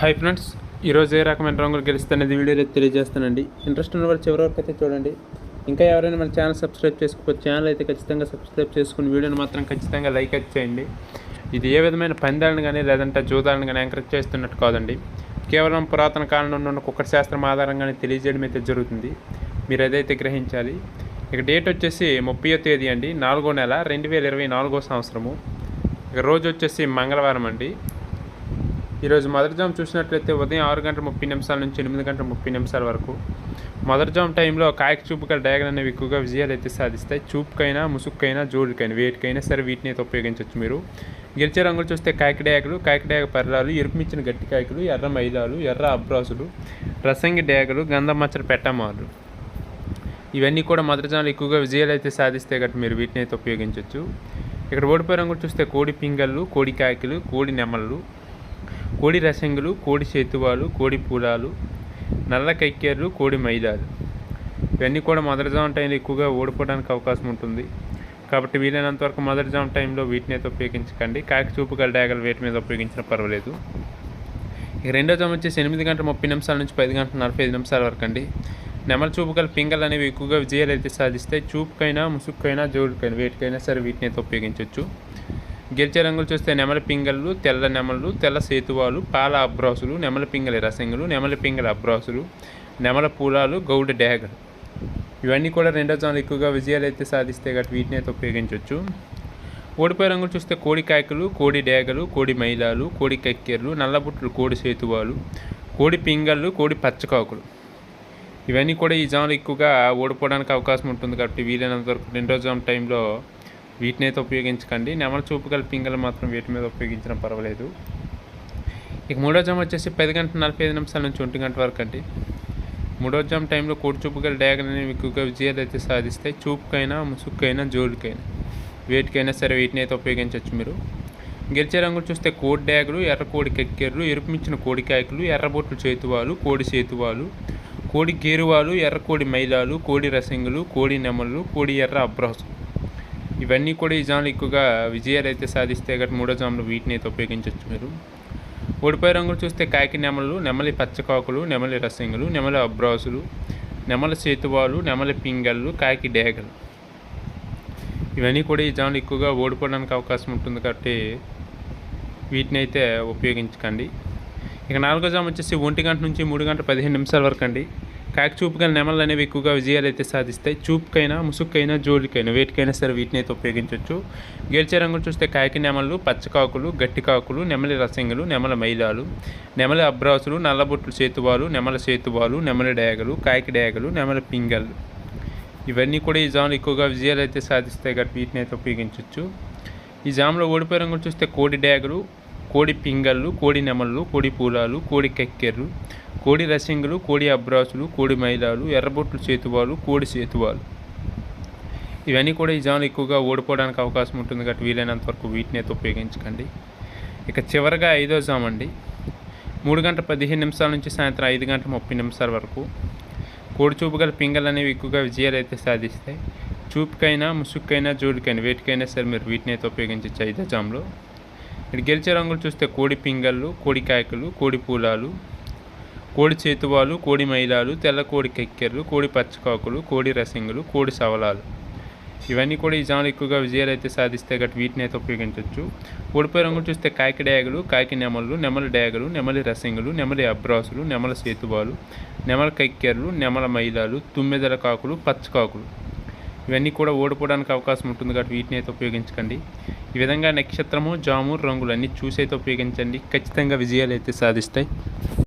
Hi friends ఈరోజు ఏ రకమైన రంగులు గెలుస్తున్నది వీడియోలో తెలియజేస్తానండి. ఇంట్రెస్ట్ ఉన్న వాళ్ళు చివరి వరకు అయితే చూడండి. ఇంకా ఎవరైనా మన ఛానల్ సబ్స్క్రైబ్ చేసుకోవచ్చు ఛానల్ అయితే ఖచ్చితంగా సబ్స్క్రైబ్ చేసుకుని వీడియోని మాత్రం ఖచ్చితంగా లైక్ అయితే చేయండి. ఇది ఏ విధమైన పందాలను కానీ లేదంటే జూదాలను కానీ ఎంకరేజ్ చేస్తున్నట్టు కాదండి. కేవలం పురాతన కాలంలో ఉన్న కుక్కర శాస్త్రం ఆధారంగానే తెలియజేయడం అయితే జరుగుతుంది. మీరు అదైతే గ్రహించాలి ఇక డేట్ వచ్చేసి ముప్పయో తేదీ అండి నాలుగో నెల రెండు వేల ఇరవై నాలుగో సంవత్సరము. ఇక రోజు వచ్చేసి మంగళవారం అండి. ఈరోజు మొదటి జామ్ చూసినట్లయితే ఉదయం ఆరు గంటల ముప్పై నిమిషాల నుంచి ఎనిమిది గంటల ముప్పై నిమిషాల వరకు మొదటి జామ్ టైంలో కాయక చూపుకల డయాగ్రన్ అనేవి ఎక్కువగా విజయాలు అయితే సాధిస్తాయి. చూపుకైనా ముసుక్కైనా జోడుకైనా వేటికైనా సరే వీటిని అయితే ఉపయోగించవచ్చు మీరు. గెలిచే రంగులు చూస్తే కాయక డ్యాగలు కాయక డ్యాగ పర్రాలు ఎరుపుమిచ్చిన గట్టి కాయకులు ఎర్ర మైలాలు ఎర్ర అబ్రాసులు రసంగి డ్యాగలు గంధం పెట్టమాలు. ఇవన్నీ కూడా మొదటి ఎక్కువగా విజయాలు అయితే సాధిస్తే గట్టి మీరు వీటిని అయితే ఉపయోగించవచ్చు. ఇక్కడ ఓడిపోయే రంగులు చూస్తే కోడి పింగళ్ళు కోడి కాయకులు కోడి నెమళ్ళు కోడి రసంగులు కోడి సేతువాలు కోడి పూలాలు నల్ల కైకేర్లు కోడి మైదాలు. ఇవన్నీ కూడా మొదటి జామ్ టైంలో ఎక్కువగా ఓడిపోవడానికి అవకాశం ఉంటుంది. కాబట్టి వీలైనంత వరకు మొదటి జామ్ టైంలో వీటిని అయితే ఉపయోగించకండి. కాకి చూపు గల డాగలు వేటి మీద ఉపయోగించినా పర్వాలేదు. ఇక రెండో జామ్ వచ్చేసి ఎనిమిది గంటల ముప్పై నిమిషాల నుంచి పది గంటల నలభై ఐదు నిమిషాల వరకు అండి. నెమల చూపు గల పింగల్ అనేవి ఎక్కువగా విజయాలు అయితే సాధిస్తాయి. చూపుకైనా ముసుక్కైనా జోడుకైనా వేటికైనా సరే వీటిని అయితే ఉపయోగించవచ్చు గిరిజ రంగులు చూస్తే నెమల పింగళ్ళు తెల్ల నెమలు తెల్ల సేతువాలు పాల అబ్రాసులు నెమల పింగళి రసంగులు నెమల పింగళి అబ్రాసులు నెమల పూలాలు గౌడ డ్యాగలు ఇవన్నీ కూడా రెండో జాములు ఎక్కువగా విజయాలు అయితే సాధిస్తే గట్టి వీటిని అయితే ఉపయోగించవచ్చు ఓడిపోయే రంగులు చూస్తే కోడి కాయకులు కోడి డేగలు కోడి మైలాలు కోడి కక్కెర్లు నల్లబుట్లు కోడి సేతువాలు కోడి పింగళ్ళు కోడి పచ్చకాకులు. ఇవన్నీ కూడా ఈ జాములు ఎక్కువగా ఓడిపోవడానికి అవకాశం ఉంటుంది కాబట్టి వీలైనంత వరకు రెండో జామ్ టైంలో వీటిని అయితే ఉపయోగించకండి. నెమల చూపు గల పింగలు మాత్రం వీటి మీద ఉపయోగించిన పర్వాలేదు. ఇక మూడో జామ్ వచ్చేసి పది గంట నలభై ఐదు నిమిషాల నుంచి ఒంటి గంట వరకు అండి. మూడో జామ్ టైంలో కోడి చూపు గల డ్యాగన్ అనేవి ఎక్కువగా విజయాలు అయితే సాధిస్తాయి. చూపుకైనా ముసుక్కైనా జోడుకైనా. వేటికైనా సరే వీటిని అయితే ఉపయోగించవచ్చు మీరు. గెలిచే రంగులు చూస్తే కోడి డ్యాగులు ఎర్ర కోడి కెక్కెర్లు ఎరుపుమించిన కోడి కాయకులు ఎర్రబొట్లు చేతువాలు కోడి చేతువాలు కోడి గేరువాలు ఎర్ర కోడి మైలాలు కోడి రసింగులు కోడి నెమలు కోడి ఎర్ర అబ్రాసు ఇవన్నీ కూడా ఈ జాములు ఎక్కువగా విజయాలు అయితే సాధిస్తే గట్టి మూడో జాములు వీటిని అయితే ఉపయోగించవచ్చు మీరు. ఓడిపోయే రంగులు చూస్తే కాకి నెమలు నెమలి పచ్చకాకులు నెమలి రసింగులు నెమలి అబ్రాసులు నెమలి సేతువాలు నెమలి పింగళ్ళు కాకి డేగలు. ఇవన్నీ కూడా ఈ జాములు ఎక్కువగా ఓడిపోవడానికి అవకాశం ఉంటుంది కాబట్టి వీటిని అయితే ఉపయోగించకండి. ఇక నాలుగో జాము వచ్చేసి ఒంటి గంట నుంచి మూడు గంటల పదిహేను నిమిషాల వరకు అండి. కాకి చూపుగల నెమలు అనేవి ఎక్కువగా విజయాలు అయితే సాధిస్తాయి. చూపుకైనా ముసుక్కైనా జోలికైనా వేటికైనా సరే వీటిని అయితే ఉపయోగించవచ్చు గెలిచే రంగులు చూస్తే కాకి నెమలు పచ్చకాకులు గట్టి కాకులు నెమలి రసింగులు నెమల మైలాలు నెమలి అబ్రాసులు నల్లబొట్లు సేతువాలు నెమల సేతువాలు నెమలి డయాగలు కాకి డయాగలు నెమల పింగల్. ఇవన్నీ కూడా ఈ జాములు ఎక్కువగా విజయాలు అయితే సాధిస్తాయి కాబట్టి వీటిని అయితే ఉపయోగించవచ్చు ఈ జాములో ఓడిపోయే రంగులు చూస్తే కోడి డేగలు కోడి పింగళ్ళు కోడి నెమళ్ళు కోడి పూలాలు కోడి కెక్కెర్లు కోడి రసింగులు కోడి అబ్రాసులు కోడి మైదాలు ఎర్రబొట్లు చేతువాలు కోడి సేతువాలు ఇవన్నీ కూడా ఈ జాములు ఎక్కువగా ఓడిపోవడానికి అవకాశం ఉంటుంది కాబట్టి వీలైనంత వరకు వీటిని అయితే ఉపయోగించకండి. ఇక చివరగా ఐదో జామ్ అండి. మూడు గంటల పదిహేను నిమిషాల నుంచి సాయంత్రం ఐదు గంటల ముప్పై నిమిషాల వరకు కోడి చూపు గల పింగలు అనేవి ఎక్కువగా విజయాలు అయితే సాధిస్తాయి. చూపుకైనా ముసుక్కైనా జోడికైనా వేటికైనా సరే మీరు వీటిని అయితే ఉపయోగించవచ్చు ఐదో జామ్లో. ఇక్కడ గెలిచే రంగులు చూస్తే కోడి పింగళ్ళు కోడి కాయకులు కోడి పూలాలు కోడి చేతువాలు కోడి మైలాలు తెల్ల కోడి కెక్కెర్లు కోడి పచ్చకాకులు కోడి రసింగులు కోడి సవలాలు. ఇవన్నీ కూడా ఈ జాములు ఎక్కువగా విజయాలు అయితే సాధిస్తే గట్టి వీటిని అయితే ఉపయోగించవచ్చు ఓడిపోయే రంగులు చూస్తే కాకి డ్యాగలు కాకి నెమలు నెమలి డ్యాగలు నెమలి రసింగులు నెమలి అబ్రాసులు నెమల సేతువాలు నెమల కక్కెర్లు నెమల మైలాలు తుమ్మెదల కాకులు పచ్చకాకులు. ఇవన్నీ కూడా ఓడిపోవడానికి అవకాశం ఉంటుంది కాబట్టి వీటిని అయితే ఉపయోగించకండి. ఈ విధంగా నక్షత్రము జాము రంగులు అన్నీ చూసి అయితే ఉపయోగించండి. ఖచ్చితంగా విజయాలు అయితే సాధిస్తాయి.